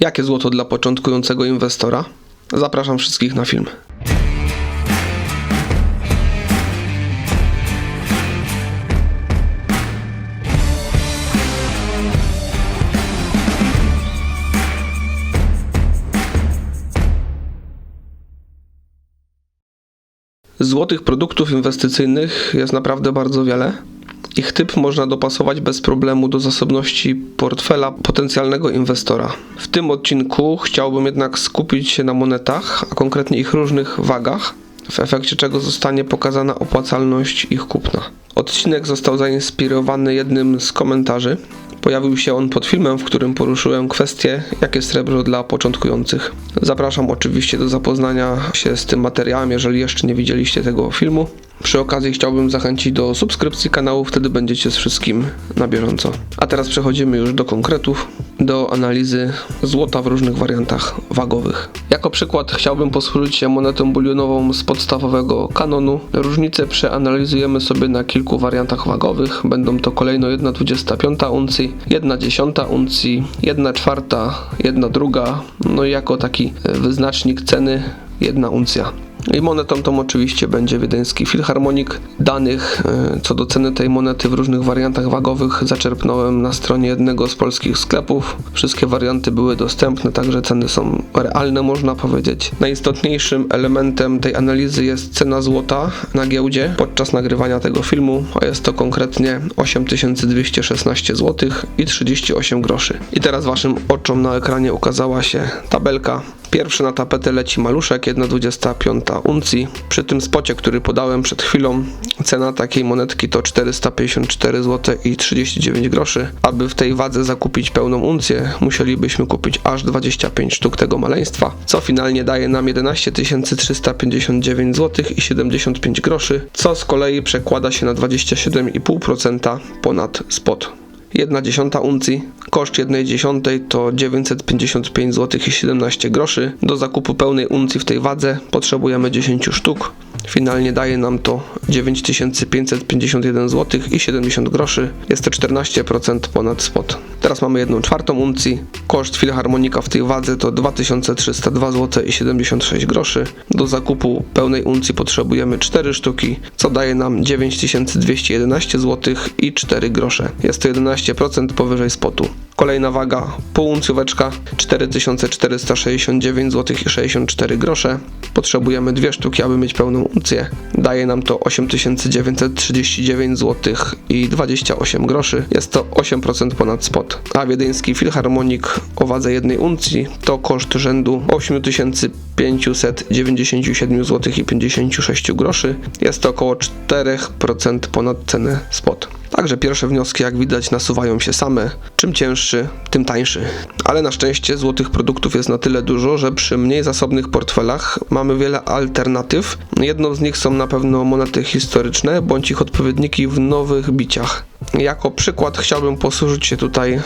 Jakie złoto dla początkującego inwestora? Zapraszam wszystkich na film. Złotych produktów inwestycyjnych jest naprawdę bardzo wiele. Ich typ można dopasować bez problemu do zasobności portfela potencjalnego inwestora. W tym odcinku chciałbym jednak skupić się na monetach, a konkretnie ich różnych wagach, w efekcie czego zostanie pokazana opłacalność ich kupna. Odcinek został zainspirowany jednym z komentarzy. Pojawił się on pod filmem, w którym poruszyłem kwestię, jakie srebro dla początkujących. Zapraszam oczywiście do zapoznania się z tym materiałem, jeżeli jeszcze nie widzieliście tego filmu. Przy okazji chciałbym zachęcić do subskrypcji kanału, wtedy będziecie z wszystkim na bieżąco. A teraz przechodzimy już do konkretów, do analizy złota w różnych wariantach wagowych. Jako przykład chciałbym posłużyć się monetą bulionową z podstawowego kanonu. Różnice przeanalizujemy sobie na kilku wariantach wagowych. Będą to kolejno 1,25 uncji, 1,10 uncji, 1 czwarta, 1 druga, no i jako taki wyznacznik ceny 1 uncja. I monetą tą oczywiście będzie wiedeński filharmonik. Danych e, co do ceny tej monety w różnych wariantach wagowych zaczerpnąłem na stronie jednego z polskich sklepów. Wszystkie warianty były dostępne, także ceny są realne, można powiedzieć. Najistotniejszym elementem tej analizy jest cena złota na giełdzie podczas nagrywania tego filmu, a jest to konkretnie 8216 zł i 38 groszy. I teraz waszym oczom na ekranie ukazała się tabelka Pierwszy na tapetę leci maluszek, 1,25 uncji. Przy tym spocie, który podałem przed chwilą, cena takiej monetki to 454 zł i 39 groszy. Aby w tej wadze zakupić pełną uncję, musielibyśmy kupić aż 25 sztuk tego maleństwa, co finalnie daje nam 11 359 zł i 75 groszy, co z kolei przekłada się na 27,5% ponad spot. 1 dziesiąta uncji. Koszt 1 dziesiątej to 955 zł i 17 groszy. Do zakupu pełnej uncji w tej wadze potrzebujemy 10 sztuk. Finalnie daje nam to 9551 zł i 70 groszy. Jest to 14% ponad spot. Teraz mamy 1 czwartą uncji. Koszt filharmonika w tej wadze to 2302 zł i 76 groszy. Do zakupu pełnej uncji potrzebujemy 4 sztuki, co daje nam 9211 zł i 4 grosze. Jest to 11% powyżej spotu. Kolejna waga półuncjóweczka 4469 zł i 64 grosze. Potrzebujemy dwie sztuki, aby mieć pełną uncję. Daje nam to 8939 zł i 28 groszy. Jest to 8% ponad spot. A wiedeński filharmonik o wadze jednej uncji to koszt rzędu 8597 zł i 56 groszy. Jest to około 4% ponad cenę spot. Także pierwsze wnioski, jak widać, nasuwają się same. Czym cięższy, tym tańszy. Ale na szczęście złotych produktów jest na tyle dużo, że przy mniej zasobnych portfelach mamy wiele alternatyw. Jedną z nich są na pewno monety historyczne, bądź ich odpowiedniki w nowych biciach. Jako przykład chciałbym posłużyć się tutaj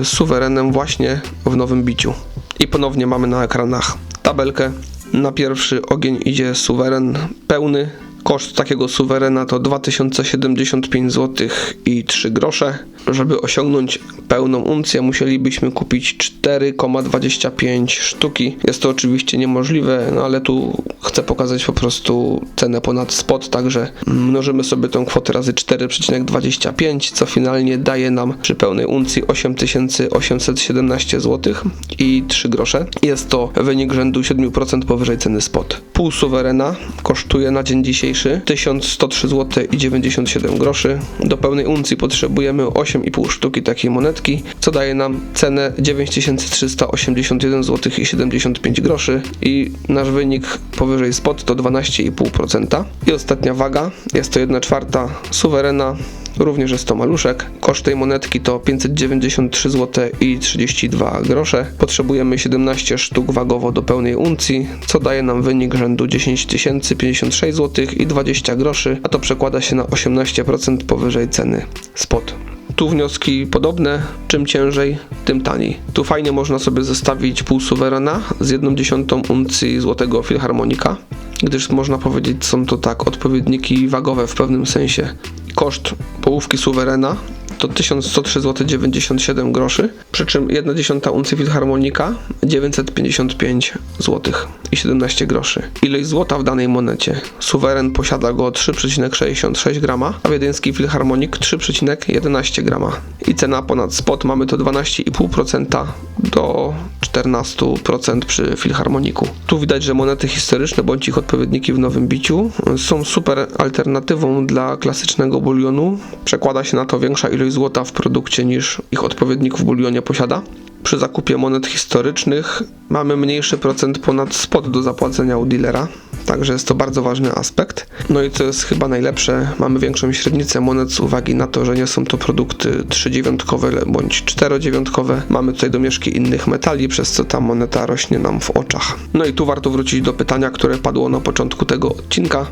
y, suwerenem właśnie w nowym biciu. I ponownie mamy na ekranach tabelkę. Na pierwszy ogień idzie suweren pełny Koszt takiego suwerena to 2075 zł i 3 grosze. Żeby osiągnąć pełną uncję musielibyśmy kupić 4,25 sztuki. Jest to oczywiście niemożliwe, no ale tu chcę pokazać po prostu cenę ponad spot, także mnożymy sobie tą kwotę razy 4,25, co finalnie daje nam przy pełnej uncji 8817 zł i 3 grosze. Jest to wynik rzędu 7% powyżej ceny spot. Pół suwerena kosztuje na dzień dzisiejszy 1103 zł i 97 groszy. Do pełnej uncji potrzebujemy 8,5 sztuki takiej monetki, co daje nam cenę 9381 zł i 75 groszy i nasz wynik powyżej spot to 12,5%. I ostatnia waga, jest to 1 czwarta suwerena, również jest to maluszek. Koszt tej monetki to 593 zł i 32 grosze. Potrzebujemy 17 sztuk wagowo do pełnej uncji, co daje nam wynik rzędu 10 056 zł i 20 groszy, a to przekłada się na 18% powyżej ceny spot. Tu wnioski podobne, czym ciężej, tym taniej. Tu fajnie można sobie zestawić pół suwerena z jedną dziesiątą uncji złotego filharmonika, gdyż można powiedzieć są to tak odpowiedniki wagowe w pewnym sensie. Koszt połówki suwerena to 1103 zł 97 groszy, przy czym 1 dziesiąta uncji filharmonika 955 zł i 17 groszy. Ilość złota w danej monecie. Suweren posiada go 3,66 grama, a wiedeński filharmonik 3,11 grama. I cena ponad spot mamy to 12,5% do 14% przy filharmoniku. Tu widać, że monety historyczne bądź ich odpowiedniki w nowym biciu są super alternatywą dla klasycznego bulionu. Przekłada się na to większa ilość złota w produkcie niż ich odpowiednik w bulionie posiada. Przy zakupie monet historycznych mamy mniejszy procent ponad spot do zapłacenia u dealera, także jest to bardzo ważny aspekt. No i co jest chyba najlepsze, mamy większą średnicę monet z uwagi na to, że nie są to produkty 3,9 bądź 4,9. Mamy tutaj domieszki innych metali, przez co ta moneta rośnie nam w oczach. No i tu warto wrócić do pytania, które padło na początku tego odcinka.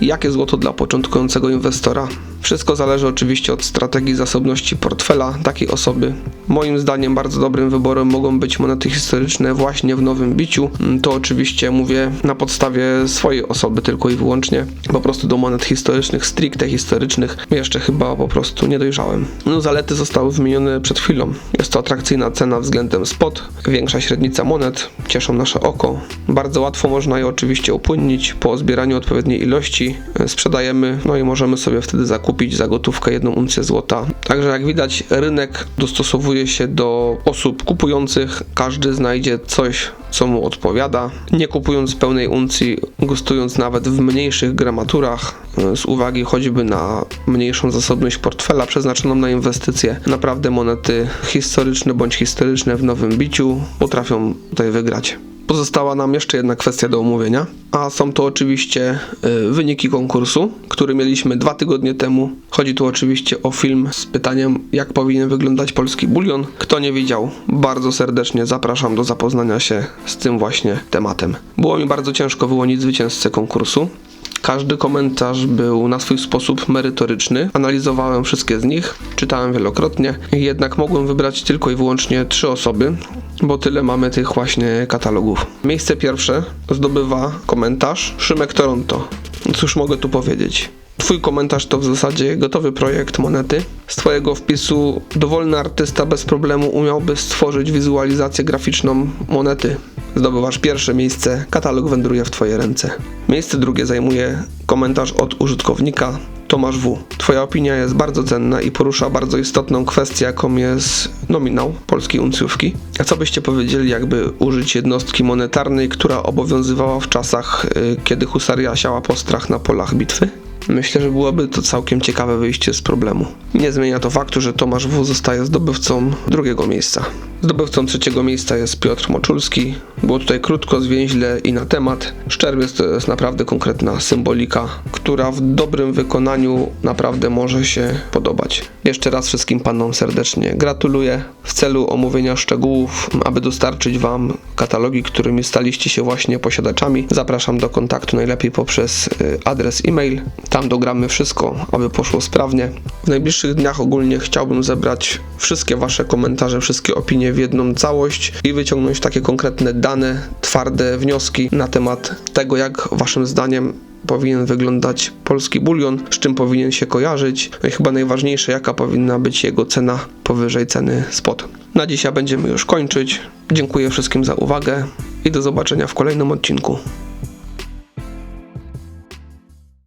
Jakie złoto dla początkującego inwestora? Wszystko zależy oczywiście od strategii zasobności portfela takiej osoby. Moim zdaniem bardzo dobrym wyborem mogą być monety historyczne właśnie w nowym biciu. To oczywiście mówię na podstawie swojej osoby tylko i wyłącznie. Po prostu do monet historycznych, stricte historycznych jeszcze chyba po prostu nie dojrzałem. No zalety zostały wymienione przed chwilą. Jest to atrakcyjna cena względem spot, większa średnica monet, cieszą nasze oko. Bardzo łatwo można je oczywiście upłynnić po zbieraniu odpowiedniej ilości. Sprzedajemy, no i możemy sobie wtedy zakupić za gotówkę jedną uncję złota. Także jak widać rynek dostosowuje się do osób kupujących. Każdy znajdzie coś, co mu odpowiada. Nie kupując pełnej uncji, gustując nawet w mniejszych gramaturach, z uwagi choćby na mniejszą zasobność portfela przeznaczoną na inwestycje. Naprawdę monety historyczne bądź historyczne w nowym biciu potrafią tutaj wygrać. Pozostała nam jeszcze jedna kwestia do omówienia, a są to oczywiście y, wyniki konkursu, który mieliśmy dwa tygodnie temu. Chodzi tu oczywiście o film z pytaniem, jak powinien wyglądać polski bulion. Kto nie widział, bardzo serdecznie zapraszam do zapoznania się z tym właśnie tematem. Było mi bardzo ciężko wyłonić zwycięzcę konkursu. Każdy komentarz był na swój sposób merytoryczny. Analizowałem wszystkie z nich, czytałem wielokrotnie, jednak mogłem wybrać tylko i wyłącznie trzy osoby, bo tyle mamy tych właśnie katalogów. Miejsce pierwsze zdobywa komentarz Szymek Toronto. Cóż mogę tu powiedzieć? Twój komentarz to w zasadzie gotowy projekt monety. Z Twojego wpisu dowolny artysta bez problemu umiałby stworzyć wizualizację graficzną monety. Zdobywasz pierwsze miejsce, katalog wędruje w Twoje ręce. Miejsce drugie zajmuje komentarz od użytkownika Tomasz W. Twoja opinia jest bardzo cenna i porusza bardzo istotną kwestię, jaką jest nominał polskiej uncjówki. A co byście powiedzieli, jakby użyć jednostki monetarnej, która obowiązywała w czasach, y, kiedy husaria siała postrach na polach bitwy? Myślę, że byłoby to całkiem ciekawe wyjście z problemu. Nie zmienia to faktu, że Tomasz W. zostaje zdobywcą drugiego miejsca. Zdobywcą trzeciego miejsca jest Piotr Moczulski. Było tutaj krótko, zwięźle i na temat. Szczerbiec to jest naprawdę konkretna symbolika, która w dobrym wykonaniu naprawdę może się podobać. Jeszcze raz wszystkim panom serdecznie gratuluję. W celu omówienia szczegółów, aby dostarczyć wam katalogi, którymi staliście się właśnie posiadaczami, zapraszam do kontaktu najlepiej poprzez y, adres e-mail. Tam dogramy wszystko, aby poszło sprawnie. W najbliższych dniach ogólnie chciałbym zebrać wszystkie wasze komentarze, wszystkie opinie w jedną całość i wyciągnąć takie konkretne dane, twarde wnioski na temat tego, jak waszym zdaniem powinien wyglądać polski bulion, z czym powinien się kojarzyć, no i chyba najważniejsze, jaka powinna być jego cena powyżej ceny spot. Na dzisiaj będziemy już kończyć. Dziękuję wszystkim za uwagę i do zobaczenia w kolejnym odcinku.